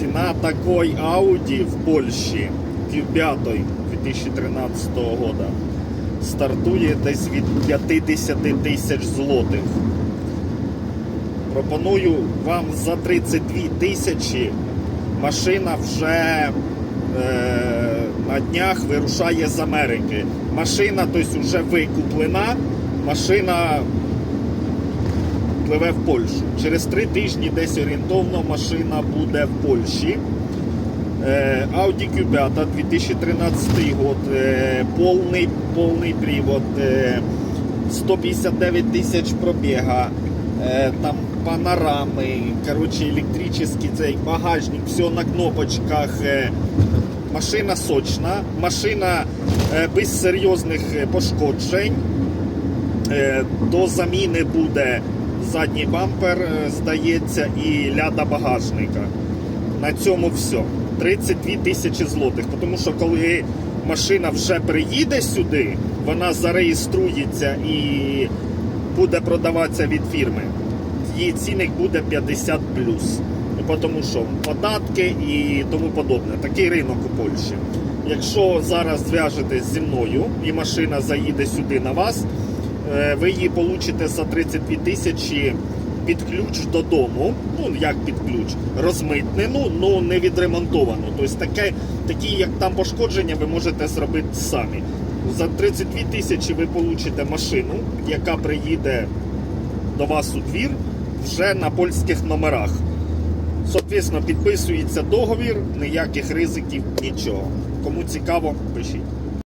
Ціна такої Audi в Польщі Q5 2013 года стартує десь від 50 тисяч злотих. Пропоную вам за 32 тисячі машина вже е, на днях вирушає з Америки. Машина тобто, вже викуплена, машина пливе в Польщу. Через три тижні десь орієнтовно машина буде в Польщі. Е, Audi Q5 2013 год, е, повний, повний привод, е, 159 тисяч пробіга, е, там панорами, коротше, електричний цей багажник, все на кнопочках. е, Машина сочна, машина е, без серйозних е, пошкоджень. Е, До заміни буде задній бампер, е, здається, і ляда багажника. На цьому все. 32 тисячі злотих. Тому що коли машина вже приїде сюди, вона зареєструється і буде продаватися від фірми. Її цінник буде 50 Ну, Тому що податки і тому подобне. Такий ринок у Польщі. Якщо зараз зв'яжетесь зі мною і машина заїде сюди на вас, ви її получите за 32 тисячі під ключ додому. Ну як під ключ, розмитнену, ну не відремонтовану. Тобто таке, такі, як там пошкодження, ви можете зробити самі. За 32 тисячі ви получите машину, яка приїде до вас у двір вже на польських номерах. Соответственно, підписується договір, ніяких ризиків, нічого. Кому цікаво, пишіть.